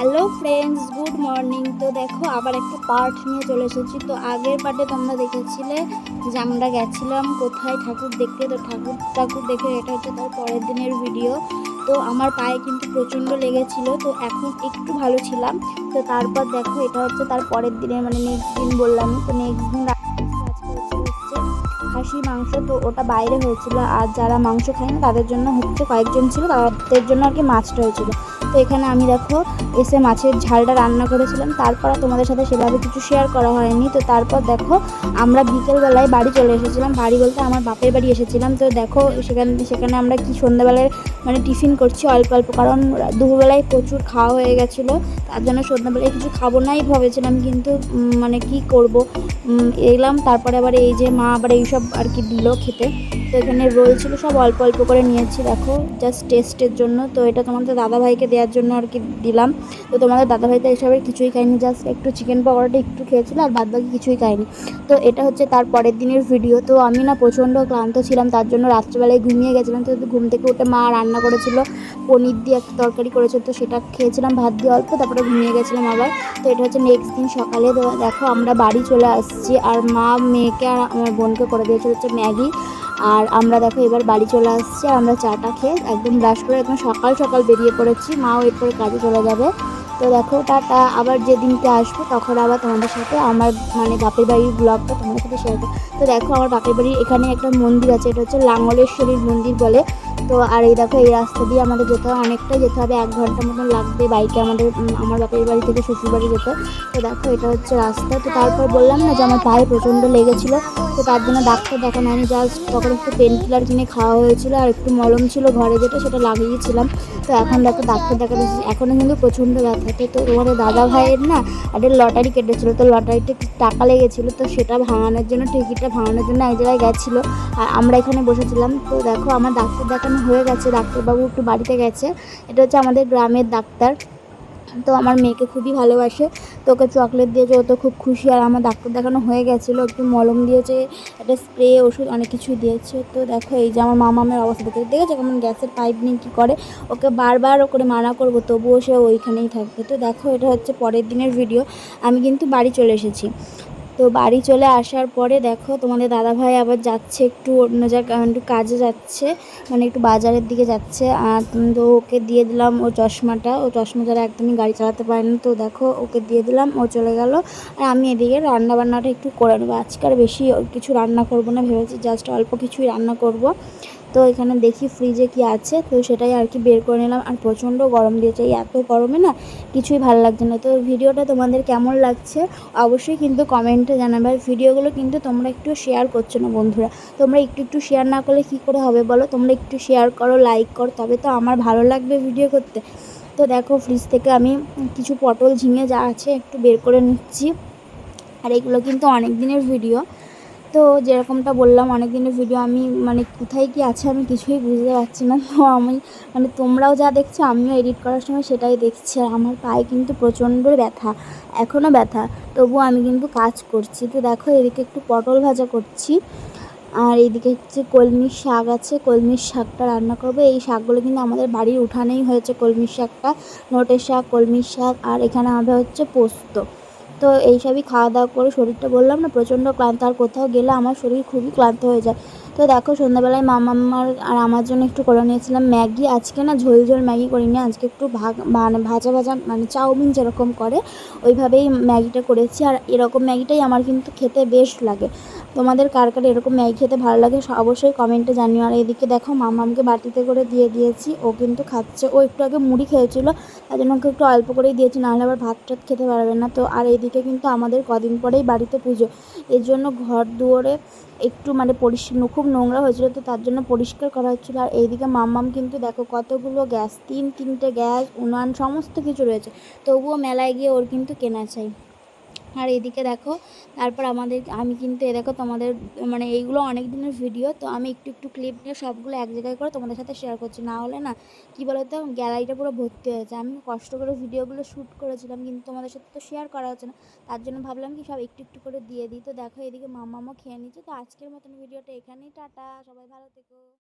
Hello friends, good morning. তো দেখো, আবার একটা পার্ট নিয়ে চলে এসেছি। তো আগের পার্টে তোমরা দেখেছিলে যে আমরা গেছিলাম কোথায় ঠাকুর দেখতে। তো ঠাকুর ঠাকুর দেখে এটা হচ্ছে তার পরের দিনের ভিডিও তো আমার পায়ে কিন্তু প্রচণ্ড লেগেছিল। তো এখন একটু ভালো ছিলাম। তো তারপর দেখো, এটা হচ্ছে তার পরের দিনের মানে নেক্সট দিন বললাম। তো নেক্সট দিন খাসি, মাংস তো ওটা বাইরে হয়েছিল। আর যারা মাংস খায় না, তাদের জন্য হচ্ছে কয়েকজন ছিল, তাদের জন্য আর কি মাছটা হয়েছিল। তো এখানে আমি দেখো, এসে মাছের ঝালটা রান্না করেছিলাম। তারপর তোমাদের সাথে সেভাবে কিছু শেয়ার করা হয়নি। তো তারপর দেখো, আমরা বিকেলবেলায় বাড়ি চলে এসেছিলাম। বাড়ি বলতে আমার বাপের বাড়ি এসেছিলাম। তো দেখো, সেখানে সেখানে আমরা কি সন্ধ্যাবেলায় মানে টিফিন করছি অল্প অল্প, কারণ দুপুরবেলায় প্রচুর খাওয়া হয়ে গেছিল। তার জন্য সন্ধ্যাবেলায় কিছু খাব নাই ভেবেছিলাম, কিন্তু মানে কি করব? এলাম। তারপরে আবার এই যে মা আবার এইসব আর কি দিল খেতে। তো এখানে রোল ছিল, সব অল্প অল্প করে নিয়েছি, দেখো জাস্ট টেস্টের জন্য। তো এটা তোমাদের দাদাভাইকে দেওয়ার জন্য আর কি দিলাম। তো তোমাদের দাদাভাই তো এসবের কিছুই খায়নি জাস্ট একটু চিকেন পকোড়াটা একটু খেয়েছিল আর বাদ বাকি কিছুই খায়নি। তো এটা হচ্ছে তার পরের দিনের ভিডিও তো আমি না প্রচণ্ড ক্লান্ত ছিলাম, তার জন্য রাত্রেবেলায় ঘুমিয়ে গেছিলাম। তো ঘুম থেকে উঠে মা রান্না করেছিল, পনির দিয়ে একটা তরকারি করেছিল, তো সেটা খেয়েছিলাম, ভাত দিয়ে অল্প, তারপরে ঘুমিয়ে গেছিলাম আবার। তো এটা হচ্ছে নেক্সট দিন সকালে দেখো আমরা বাড়ি চলে আসছি আর মা, মেয়েকে আর আমার বোনকে করে দিয়েছিল হচ্ছে ম্যাগি। আর আমরা দেখো এবার বাড়ি চলে আসছি আমরা চাটা খেয়ে একদম ব্রাশ করে একদম সকাল সকাল বেরিয়ে পড়েছি। মাও এরপরে কাজে চলে যাবে। তো দেখো টাটা, আবার যেদিনকে আসব তখন আবার তোমাদের সাথে আমার মানে বাপের বাড়ির ব্লগটা তোমাদের সাথে শেয়ার করব। তো দেখো আমার বাপের বাড়ির এখানে একটা মন্দির আছে, এটা হচ্ছে লাঙ্গলেশ্বরীর মন্দির বলে। তো আর এই দেখো এই রাস্তা দিয়ে আমাদের যেতে হয়, অনেকটা যেতে হবে, এক ঘণ্টা মতন লাগবে বাইকে আমাদের আমার বাপের বাড়ি থেকে শ্বশুর বাড়ি যেতে। তো দেখো এটা হচ্ছে রাস্তা। তো তারপর বললাম না যে আমার পায়ে প্রচণ্ড লেগেছিল তো তার জন্য ডাক্তার দেখানো হয়নি। জাস্ট তখন একটু পেন কিলার কিনে খাওয়া হয়েছিল আর একটু মলম ছিল ঘরে যেটা, সেটা লাগিয়েছিলাম। তো এখন দেখো ডাক্তার দেখানো। এখনও কিন্তু প্রচণ্ড ব্যথা। তো তো তোমাদের দাদা ভাইয়ের না একটা লটারি কেটেছিল। তো লটারিতে টাকা লেগেছিলো? তো সেটা ভাঙানোর জন্য টিকিটটা ভাঙানোর জন্য এক জায়গায় গেছিল। আর আমরা এখানে বসেছিলাম। তো দেখো আমার ডাক্তার দেখানো হয়ে গেছে। ডাক্তারবাবু একটু বাড়িতে গেছে। এটা হচ্ছে আমাদের গ্রামের ডাক্তার। তো আমার মেয়েকে খুবই ভালোবাসে। তো ওকে চকলেট দিয়েছে ও তো খুব খুশি, আর আমার ডাক্তার দেখানো হয়ে গেছিল, একটু মলম দিয়েছে, একটা স্প্রে ওষুধ অনেক কিছুই দিয়েছে। তো দেখো, এই যে আমার মামা মামামের অবস্থা, দেখে দেখেছে কেমন গ্যাসের পাইপ নিয়ে কী করে? ওকে বারবার করে মানা করব, তবুও সে ওইখানেই থাকবে। তো দেখো, এটা হচ্ছে পরের দিনের ভিডিও আমি কিন্তু বাড়ি চলে এসেছি। তো বাড়ি চলে আসার পরে দেখো তোমাদের দাদাভাই আবার যাচ্ছে, একটু অন্য জায়গায় একটু কাজে যাচ্ছে মানে একটু বাজারের দিকে যাচ্ছে। আর তো ওকে দিয়ে দিলাম ও চশমাটা, ও চশমা ছাড়া একদমই গাড়ি চালাতে পারে না। তো দেখো ওকে দিয়ে দিলাম, ও চলে গেল। আর আমি এদিকে রান্না বান্নাটা একটু করে নেব। আজকে আর বেশি কিছু রান্না করব না, ভেবেছি জাস্ট অল্প কিছুই রান্না করব। তো এখানে দেখি ফ্রিজে কি আছে। তো সেটাই আর কি বের করে নিলাম। আর প্রচণ্ড গরম দিয়েছে। এই এত গরমে না কিছুই ভালো লাগছে না। তো ভিডিওটা তোমাদের কেমন লাগছে অবশ্যই কিন্তু কমেন্টে জানাবে। আর ভিডিওগুলো কিন্তু তোমরা একটু শেয়ার করছ না বন্ধুরা? তোমরা একটু একটু শেয়ার না করলে কী করে হবে বলো? তোমরা একটু শেয়ার করো লাইক করো, তবে তো আমার ভালো লাগবে ভিডিও করতে। তো দেখো ফ্রিজ থেকে আমি কিছু পটল ঝিঙে যা আছে একটু বের করে নিচ্ছি। আর এগুলো কিন্তু অনেক দিনের ভিডিও তো যেরকমটা বললাম অনেক দিনের ভিডিও আমি মানে কোথায় কি আছে আমি কিছুই বুঝতে পারছি না। তো আমি মানে তোমরাও যা দেখছ, আমিও এডিট করার সময় সেটাই দেখছি। আর আমার পায়ে কিন্তু প্রচণ্ড ব্যথা, এখনও ব্যথা। তবুও আমি কিন্তু কাজ করছি। তো দেখো, এদিকে একটু পটল ভাজা করছি। আর এইদিকে হচ্ছে কলমির শাক আছে। কলমির শাকটা রান্না করব। এই শাকগুলো কিন্তু আমাদের বাড়ির উঠানেই হয়েছে, কলমির শাকটা। নোটের শাক, কলমির শাক, আর এখানে হবে হচ্ছে পোস্ত। তো এইসবই খাওয়া দাওয়া করে শরীরটা বললাম না, প্রচণ্ড ক্লান্ত। আর কোথাও গেলে আমার শরীর খুবই ক্লান্ত হয়ে যায়। তো দেখো, সন্ধ্যাবেলায় মামাম্মার আর আমার জন্য একটু করে নিয়েছিলাম ম্যাগি। আজকে না ঝোল ঝোল ম্যাগি করিনি, আজকে একটু ভাগ মানে ভাজা ভাজা মানে চাউমিন যেরকম করে, ওইভাবেই ম্যাগিটা করেছি। আর এরকম ম্যাগিটাই আমার কিন্তু খেতে বেশ লাগে। তোমাদের কার কার এরকম ম্যাগি খেতে ভালো লাগে অবশ্যই কমেন্টে জানিও। আর এদিকে দেখো মামামকে বাটিতে করে দিয়ে দিয়েছি। ও কিন্তু খাচ্ছে। ও একটু আগে মুড়ি খেয়েছিল, তার জন্য ওকে একটু অল্প করেই দিয়েছি, নাহলে আবার ভাত টাত খেতে পারবে না। তো আর এদিকে কিন্তু আমাদের কদিন পরেই বাড়িতে পুজো। এর জন্য ঘর দুয়ারে একটু মানে পরিষ্কার, খুব নোংরা হয়েছিল, তো তার জন্য পরিষ্কার করা হচ্ছিল। আর এইদিকে মাম্মাম কিন্তু দেখো কতগুলো গ্যাস, তিন তিনটে গ্যাস, উনান, সমস্ত কিছু রয়েছে। তবুও মেলায় গিয়ে ওর কিন্তু কেনা চাই। আর এদিকে দেখো, তারপর আমাদের, আমি কিন্তু এ দেখো তোমাদের মানে এইগুলো অনেক দিনের ভিডিও তো আমি একটু একটু ক্লিপ নিয়ে সবগুলো এক জায়গায় করে তোমাদের সাথে শেয়ার করছি। না হলে না, কী বলো তো গ্যালারিটা পুরো ভর্তি হয়েছে আমি কষ্ট করে ভিডিওগুলো শ্যুট করেছিলাম, কিন্তু তোমাদের সাথে তো শেয়ার করা হচ্ছে না। তার জন্য ভাবলাম কি সব একটু একটু করে দিয়ে দিই। তো দেখো, এদিকে মামামও খেয়ে নিচ্ছে। তো আজকের মতন ভিডিওটা এখানেই, টাটা। সবাই ভালো থেকো।